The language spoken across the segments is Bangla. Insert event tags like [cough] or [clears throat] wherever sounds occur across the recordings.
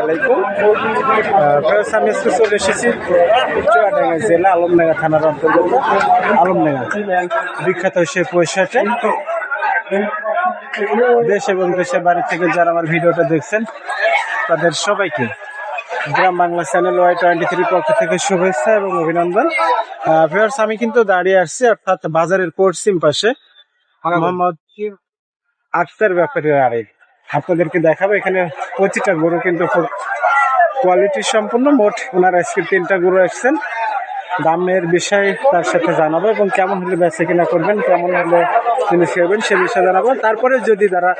আলাইকুম। আমি চলে এসেছি চুয়াডাঙ্গা জেলা আলমডাঙ্গা থানার অন্তর্গত আলমডাঙ্গা বিখ্যাত সে পয়সাটা দেশ এবং দেশের বাড়ি থেকে যারা আমার ভিডিওটা দেখছেন তাদের সবাইকে Gram Bangla channel Y twenty three পক্ষ থেকে শুভেচ্ছা এবং অভিনন্দন। আমি কিন্তু দাঁড়িয়ে আসছি অর্থাৎ বাজারের পশ্চিম পাশে মোহাম্মদ আক্তার ব্যাপারীর আপনাদেরকে দেখাবো। এখানে প্রতিটা গরু কিন্তু কোয়ালিটি সম্পূর্ণ মোট ওনার আজকে তিনটা গরু এসছেন দামের বিষয়ে তার সাথে জানাব এবং কেমন হলে বেচা কিনা করবেন, কেমন হলে তিনি খেয়েবেন সে বিষয়ে জানাব। তারপরে যদি তারা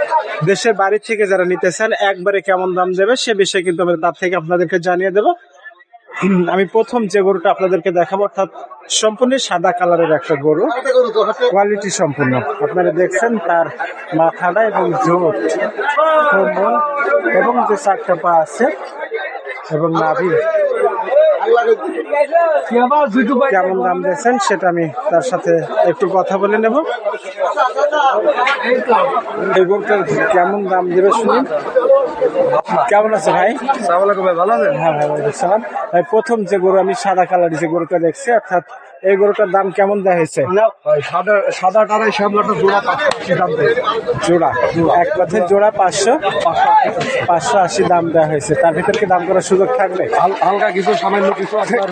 দেশের বাড়ি থেকে যারা নিতে চান, একবারে কেমন দাম দেবে সে বিষয়ে কিন্তু আমরা তার থেকে আপনাদেরকে জানিয়ে দেবো। [clears throat] আমি প্রথম যে গরুটা আপনাদেরকে দেখাবো, অর্থাৎ সম্পূর্ণ সাদা কালারের একটা গরু। কোয়ালিটি সম্পূর্ণ। আপনারা দেখছেন তার মাথাটা এবং জোট এবং যে চারটা পা আছে, এবং নাভি। কেমন দাম দিয়েছেন সেটা আমি তার সাথে একটু কথা বলে নেব। এই গরুটার কেমন দাম দেবে শুনি কেমন আছে ভাই? ভালো আছেন? হ্যাঁ ভাই ওয়ালাইকুম। ভাই, প্রথম যে গরু আমি সাদা কালার যে গরুটা দেখছি অর্থাৎ এই গরুটার দাম কেমন দেওয়া হয়েছে? সাদা সাদাটার এই শ্যামলাটা জোড়া পাঁচশো আশি দাম জোড়া এক কথায় জোড়া পাঁচশো পাঁচশো আশি দাম দেওয়া হয়েছে। তার ভিতর কি দাম করার সুযোগ থাকবে? হালকা কিছু সামান্য কিছু আপনার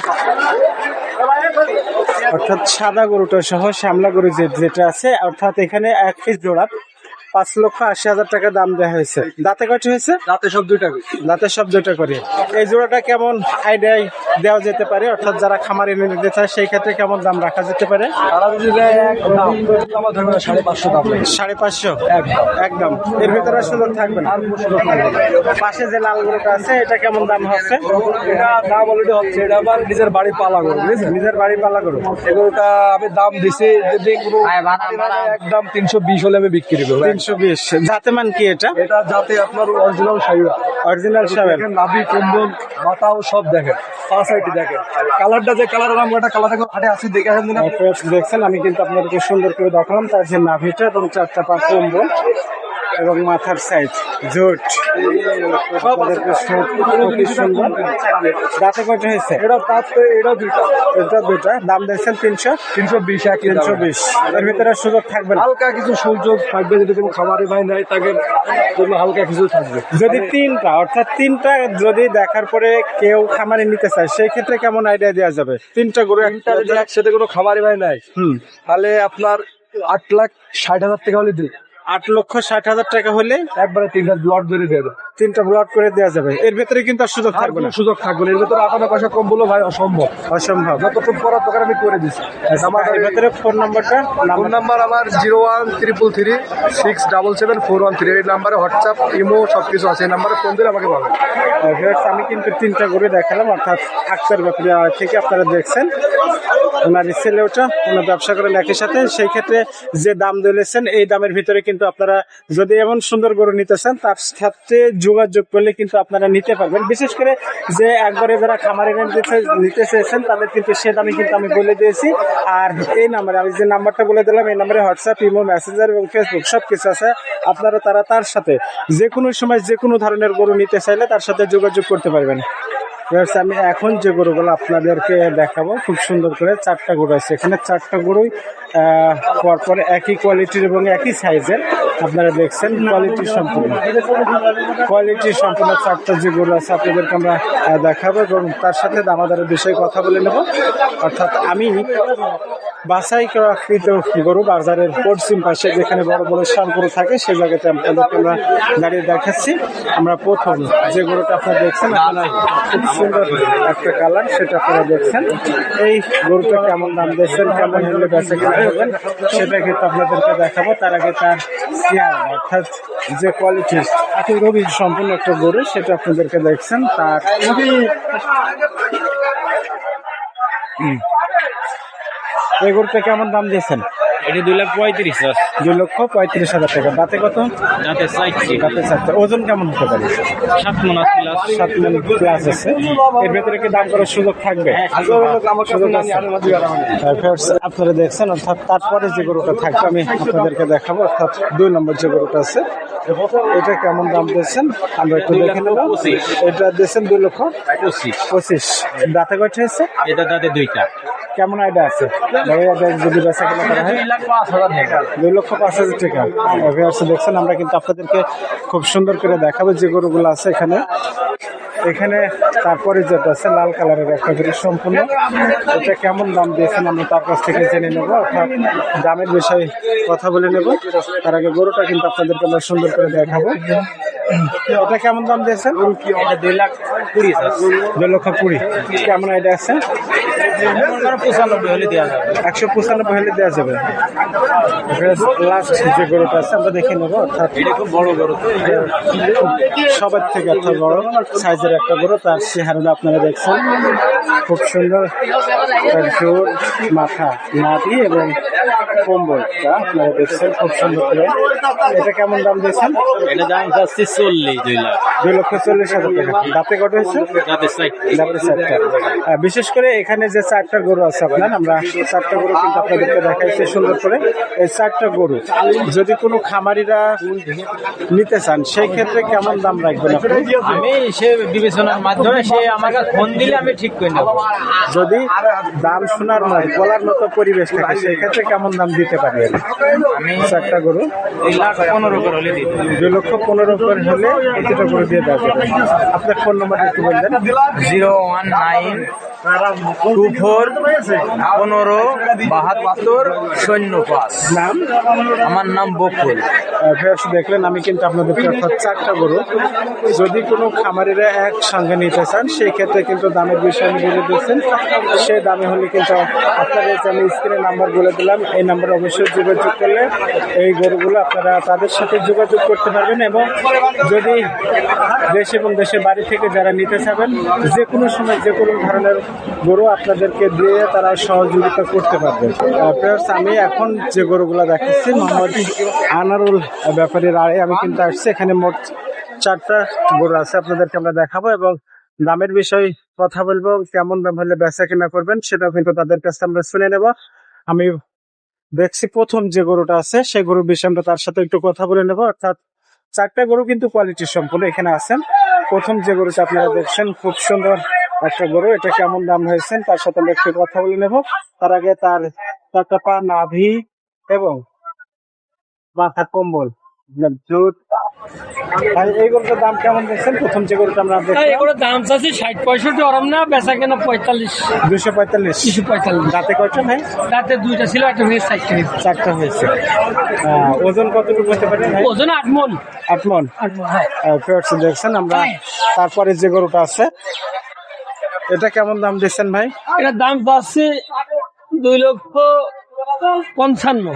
অর্থাৎ সাদা গরুটা সহ শ্যামলা গরু যেটা আছে অর্থাৎ এখানে এক পিস জোড়া। পাঁচ লক্ষ আশি হাজার টাকা দাম দেওয়া হয়েছে। দাঁতে কয়টি হয়েছে? দাঁতে সব দুইটা দাঁতে সব দুইটা করে। এই জোড়াটা কেমন? আইডিয়ায় দেওয়া যেতে পারে অর্থাৎ যারা খামার এনে নিতে চায় সেই ক্ষেত্রে কেমন দাম রাখা যেতে পারে? সাড়ে পাঁচশো দাম সাড়ে পাঁচশো? একদম। এর ভিতরে আর সুযোগ থাকবে না। পাশে যে লাল গরুটা আছে এটা কেমন দাম হচ্ছে? এটা দাম অলরেডি হচ্ছে। এটা আমার নিজের বাড়ি পালা গরু বুঝেছেন? নিজের বাড়ি পালা গরু। এগুলোটা আমি দাম দিছি যদি কোনো একদম তিনশো বিশ হলে আমি বিক্রি করব। তিনশো বিশ। জাতে মান কি এটা? এটা যাতে আপনার অরিজিনাল সাইরা। অরিজিনাল দেখেন নাভি কম্বল মাথাও সব দেখেন। পাঁচ সাইডে দেখে কালারটা যে কালার আমি একটা কালার দেখো হাটে আসি দেখে আসেন। দেখছেন, আমি কিন্তু আপনাদেরকে সুন্দর করে দেখালাম। তার যে নাভিটা এবং চারটা পা কম্বল। এবং মাথার সাইজ জোট। খুবই সুন্দর দাঁতে কয়টা হয়েছে? এটা তার তো এটা দুইটা। এটা দুটা দাম দিয়েছেন তিনশো? তিনশো বিশ এক তিনশো বিশ। এর ভিতরে সুযোগ থাকবে না? হালকা কিছু সুযোগ থাকবে যদি কোনো খামারে ভাই নাই তাকে জন্য হালকা কিছু থাকবে। যদি তিনটা অর্থাৎ তিনটা যদি দেখার পরে কেউ খামারে নিতে চায় সেই ক্ষেত্রে কেমন আইডিয়া দেওয়া যাবে? তিনটা গরু একটা যদি একসাথে কোনো খামারে ভাই নাই হুম। তাহলে আপনার আট লাখ ষাট হাজার টাকা হলে দিই আট লক্ষ ষাট হাজার টাকা হলে একবারে তিনটা ব্লড ধরে দেবে তিনটা ব্লট করে দেওয়া যাবে। এর ভেতরে কিন্তু আর সুযোগ থাকবে না। সুযোগ থাকবে না। এর ভেতরে আটানা পয়সা কম বলো ভাই অসম্ভব। অসম্ভব। যতটুকু করার দরকার আমি করে দিচ্ছি আমার এর ভেতরে ফোন নাম্বারটা ফোন নাম্বার আমার zero one triple three six double seven four one three এই নাম্বারে হোয়াটসঅ্যাপ ইমো সব কিছু আছে। এই নাম্বারে ফোন দিলে আমাকে পাবেন আমি কিন্তু তিনটা করে দেখালাম অর্থাৎ আক্তার ব্যাপারে থেকে আপনারা দেখছেন। ওনার ছেলে ওটা ওনার ব্যবসা করেন একই সাথে। সেই ক্ষেত্রে যে দাম দিয়েছেন, এই দামের ভিতরে কিন্তু আপনারা যদি এমন সুন্দর গরু নিতে চান, তার সাথে যোগাযোগ করলে কিন্তু আপনারা নিতে পারবেন। বিশেষ করে যে একবারে যারা খামারে নিতে চেয়েছেন, তাদের কিন্তু সে দামে কিন্তু আমি বলে দিয়েছি। আর এই নাম্বারে, আমি যে নাম্বারটা বলে দিলাম, এই নাম্বারে হোয়াটসঅ্যাপ ইমো মেসেঞ্জার এবং ফেসবুক সব কিছু আছে। আপনারা তারা তার সাথে যে কোনো সময় যে কোনো ধরনের গরু নিতে চাইলে তার সাথে যোগাযোগ করতে পারবেন। আমি এখন যে গরুগুলো আপনাদেরকে দেখাবো, খুব সুন্দর করে চারটা গরু আছে। এখানে চারটা গরুই পরপর একই কোয়ালিটির এবং একই সাইজের আপনারা দেখছেন কোয়ালিটি সম্পূর্ণ। কোয়ালিটি সম্পূর্ণ চারটা যে গরু আছে আপনাদেরকে আমরা দেখাবো এবং তার সাথে দামাদারের বিষয়ে কথা বলে নেব। অর্থাৎ আমি বাসাই কৃত গরু বাজারের পশ্চিম পাশে যেখানে বড় বড় সার গরু থাকে সেই জায়গাতে আপনাদেরকে আমরা দাঁড়িয়ে দেখাচ্ছি। আমরা প্রথম যে গরুটা আপনারা দেখছেন আপনারা খুব সুন্দর একটা কালার সেটা আপনারা দেখছেন। এই গরুটা কেমন দাম দিয়েছেন কেমন হলে বেঁচে কেনা সেটা কিন্তু আপনাদেরকে দেখাবো। তার আগে তার চেয়ার অর্থাৎ যে কোয়ালিটির রবি সম্পূর্ণ একটা গরু সেটা আপনাদেরকে দেখছেন। তার। এই গরুটা কেমন দাম দিয়েছেন? এটা দুই লাখ পঁয়ত্রিশ। দুই লক্ষ পঁয়ত্রিশ হাজার টাকা। দাঁতে কত? যাতে চাইছি দাঁতে চারটে। ওজন কেমন হতে পারে? সাত মন প্লাস। সাত মিনিট প্লাস আছে। এর ভেতরে কি দাম করার সুযোগ থাকবে? আছে। আর আপনারা দেখছেন অর্থাৎ তারপরে যে গরুটা থাকবে আমি আপনাদেরকে দেখাবো অর্থাৎ দুই নম্বর যে গরুটা আছে এটা কেমন দাম দিয়েছেন? আমরা একটু দেখে নেব। এটা দিয়েছেন দুই লক্ষ পঁচিশ। পঁচিশ। দাঁতে কয়টা হয়েছে? এটা তাতে দুইটা। কেমন আইডিয়া আছে? যদি বেচা কেনা করা হয়? দুই লক্ষ পাঁচ হাজার টাকা। ভিউয়ার্স দেখছেন আমরা কিন্তু আপনাদেরকে খুব সুন্দর করে দেখাবো যে গরুগুলো আছে এখানে। এখানে তারপরে যেটা আছে লাল কালারের একটা গরু সম্পূর্ণ। এটা কেমন দাম দিয়েছেন আমরা তার কাছ থেকে জেনে নেব অর্থাৎ দামের বিষয়ে কথা বলে নেব। তার আগে গরুটা কিন্তু আপনাদেরকে আমরা সুন্দর করে দেখাবো। এটা কেমন দাম দিয়েছেন? দুই লাখ কুড়ি দুই লক্ষ কুড়ি। কেমন আইডিয়া আছে? পঁচানব্বই হলে দেওয়া যাবে। একশো পঁচানব্বই হলে দেওয়া যাবে। লাস্ট যে গরুটা আছে আমরা দেখে নেব অর্থাৎ এটা খুব বড় তো। সবার থেকে বড় সাইজের একটা গরু তার চেহারাটা আপনারা দেখছেন। খুব সুন্দর জোর মাথা নাভি এবং কম্বলটা আপনারা দেখছেন খুব সুন্দর করে। এটা কেমন দাম দিয়েছেন? এটা দাম যাচ্ছে চল্লিশ দুই লাখ। দুই লক্ষ চল্লিশ হাজার টাকা। দাঁতে কত হয়েছে? দাঁতে বিশেষ করে এখানে যে চারটা গরু আছে আপনার আমরা চারটা গরু কিন্তু আপনাদেরকে দেখাইছি সুন্দর করে। এই চারটা গরু যদি কোনো খামারিরা নিতে চান সেই ক্ষেত্রে কেমন দাম রাখবেন আপনি? আমি সে বিবেচনার মাধ্যমে সে আমাকে ফোন দিলে আমি ঠিক করে নেব। যদি দাম শোনার নয় বলার মতো পরিবেশ থাকে সেই ক্ষেত্রে কেমন দাম দিতে পারি আমি? চারটা গরু? পনেরো করে হলে দুই লক্ষ পনেরো করে হলে প্রতিটা গরু দিয়ে দেওয়া যাবে। আপনার ফোন নাম্বার একটু বলবেন। Zero one nine two four পনেরো বাহাত্তর শূন্য পাঁচ নাম আমার নাম বকুল দেখলেন, আমি কিন্তু আপনাদেরকে অর্থাৎ চারটা গরু। যদি কোনো খামারিরা একসঙ্গে নিতে চান, সেই ক্ষেত্রে কিন্তু দামের বিষয় আমি বলে দিয়েছেন সে দামে হলে কিন্তু আপনাদের আমি স্ক্রিনে নাম্বার বলে দিলাম, এই নাম্বারে অবশ্যই যোগাযোগ করলে এই গরুগুলো আপনারা তাদের সাথে যোগাযোগ করতে পারবেন এবং যদি দেশ এবং দেশের বাড়ি থেকে যারা নিতে চাবেন, যে কোনো সময় যে কোনো ধরনের গরু আপনাদেরকে দিয়ে তারা সহযোগিতা করতে পারবে। প্লাস আমি এখন যে গরুগুলো দেখাচ্ছি, মোহাম্মদ আনারুল ব্যাপারীর আড়ে আমি কিন্তু আসছি। এখানে মোট চারটা গরু আছে, আপনাদেরকে আমরা দেখাবো এবং দামের বিষয়ে কথা বলব, কেমন দাম হলে বেচা কিনা করবেন সেটাও কিন্তু তাদের কাছে আমরা শুনে নেব। আমি দেখছি প্রথম যে গরুটা আছে, সেই গরুর বিষয়ে আমরা তার সাথে একটু কথা বলে নেব। অর্থাৎ চারটা গরু কিন্তু কোয়ালিটি সম্পূর্ণ এখানে আছেন। প্রথম যে গরুটা আপনারা দেখছেন, খুব সুন্দর একটা গরু এটা কেমন দাম হয়েছেন? তার সাথে আমরা একটু কথা বলে নেব। তার আগে তার চারটা পা নাভি এবং মাথা কম্বল। জুট এই গরুটার দাম কেমন দেখছেন প্রথম যে গরুটা আমরা এগুলো দাম চাচ্ছি ষাট পঁয়ষট্টি অরম না বেচা কেনা পঁয়তাল্লিশ। দুশো পঁয়তাল্লিশ। দুশো পঁয়তাল্লিশ। কয়টা রাতে দুইটা ছিল একটা মেয়ে চারটে চারটা হয়েছে। ওজন কতটুকু হতে পারে ওজন আট মন। আট মন। আট মন হ্যাঁ। দেখছেন আমরা তারপরে যে গরুটা আছে এটা কেমন দাম দিচ্ছেন ভাই এটার দাম পাচ্ছি দুই লক্ষ পঞ্চান্ন?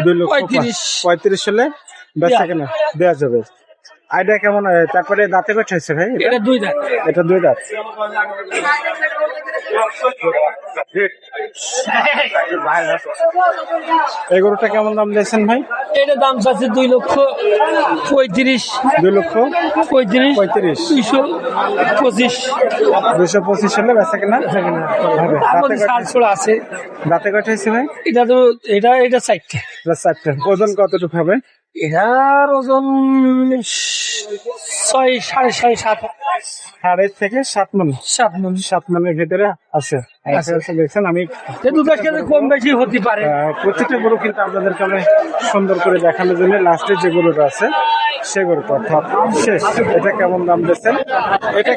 দুই লক্ষ পঁয়ত্রিশ। পঁয়ত্রিশ হলে বেচা কেনা দেওয়া যাবে আইডিয়া কেমন তারপরে দাঁতে কয়টা হয়েছে ভাই এটা? দুই দাঁত। এটা দুই দাঁত। এই গরুটা কেমন দাম দিয়েছেন ভাই? এটা দাম চাচ্ছি দুই লক্ষ পঁয়ত্রিশ। দুই লক্ষ পঁয়ত্রিশ পঁয়ত্রিশ। দুইশো পঁচিশ। দুশো পঁচিশ হলে বেচা কেনা? হবে। ছোড়া আছে। দাঁতে কয়টা হয়েছে ভাই? এটা তো এটা এটা চারটে চারটে ওজন কতটুকু হবে? এটার ওজন ছয় সাড়ে ছয় সাত। সাড়ে থেকে সাত মন সাত মন সাত মনের ভিতরে আছে। দেখছেন আমি এ দু দশ কেজি কম বেশি হতে পারে। প্রত্যেকটা গরু কিন্তু আপনাদেরকে আমি সুন্দর করে দেখানোর জন্য লাস্টে যে গরুটা আছে সে গরুটা অর্থাৎ শেষ। এটা কেমন দাম দিচ্ছেন? এটা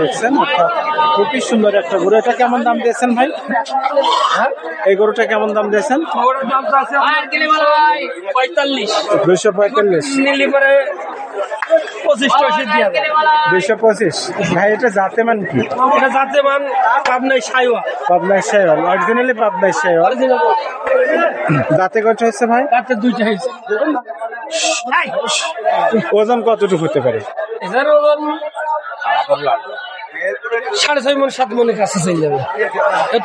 দেখছেন অর্থাৎ খুবই সুন্দর একটা গরু। এটা কেমন দাম দিয়েছেন ভাই? হ্যাঁ? এই গরুটা কেমন দাম দিয়েছেন পঁয়তাল্লিশ। দুইশো পঁয়তাল্লিশ। পঁচিশ টসি দিয়া দুইশো পঁচিশ ভাই এটা জাতে মান কি? এটা যাতে মান পাবনাই সাইওয়া অরিজিনালি কত হচ্ছে ভাই? তাতে দুইটা হয়েছে। ওজন কতটুকু হতে পারে? এটার ওজন সাড়ে ছয় মন সাত মনের কাছে চলে যাবে।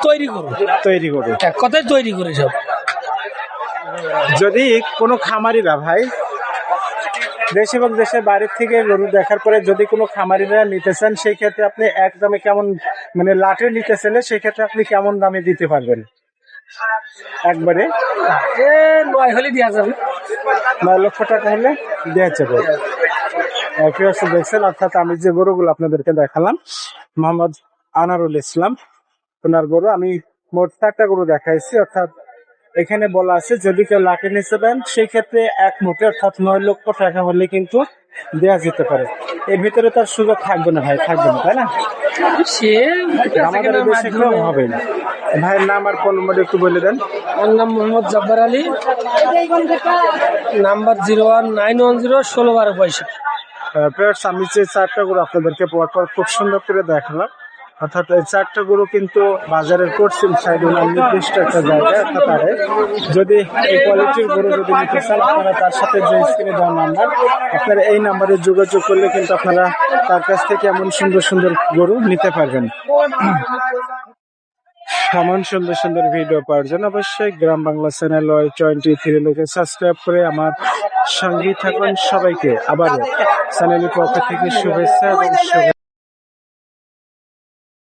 তৈরি করো তৈরি করো কথায় তৈরি করে সব। যদি কোনো খামারিরা ভাই দেশ এবং দেশের বাইরের থেকে গরু দেখার পরে যদি কোনো খামারিরা নিতে চান সেই ক্ষেত্রে আপনি এক দামে কেমন মানে লাটে নিতে চাইলে সেই ক্ষেত্রে আপনি কেমন দামে দিতে পারবেন? একবারে? নয় হলে দেওয়া যাবে। নয় লক্ষ টাকা হলে দেওয়া যাবে। দেখছেন? অর্থাৎ আমি যে গরুগুলো আপনাদেরকে দেখালাম মোহাম্মদ আনারুল ইসলাম। ওনার গরু আমি মোট চারটা গরু দেখাইছি অর্থাৎ এখানে বলা আছে যদি কেউ লাঠি নিতে দেন সেই ক্ষেত্রে এক মুখে অর্থাৎ নয় লক্ষ টাকা হলে কিন্তু দেওয়া যেতে পারে। এর ভিতরে তার সুযোগ থাকবে না ভাই থাকবে না তাই না? সে আমাদের দেশে হবে না। ভাইয়ের নাম আর ফোন নম্বর একটু বলে দেন। আমার নাম Mohammad Jabbar Ali. Number zero one nine one zero ষোলো বারো পয়সা প্লেয়ার্স আমি যে চারটা গরু আপনাদেরকে পরপর খুব সুন্দর করে দেখালাম। অর্থাৎ এই চারটা গরু কিন্তু বাজারের পশ্চিম সাইডে নির্দিষ্ট একটা অর্থাৎ যদি এই কোয়ালিটির গরু যদি নিতে চান, আপনারা তার সাথে যে স্ক্রিনে দেওয়া নাম্বার আপনারা এই নাম্বারে যোগাযোগ করলে কিন্তু আপনারা তার কাছ থেকে এমন সুন্দর সুন্দর গরু নিতে পারবেন। এমন সুন্দর সুন্দর ভিডিও পাওয়ার জন্য অবশ্যই Gram Bangla channel Y twenty three লোকে সাবস্ক্রাইব করে আমার সঙ্গেই থাকুন সবাইকে। আবারও চ্যানেলের পক্ষ থেকে শুভেচ্ছা এবং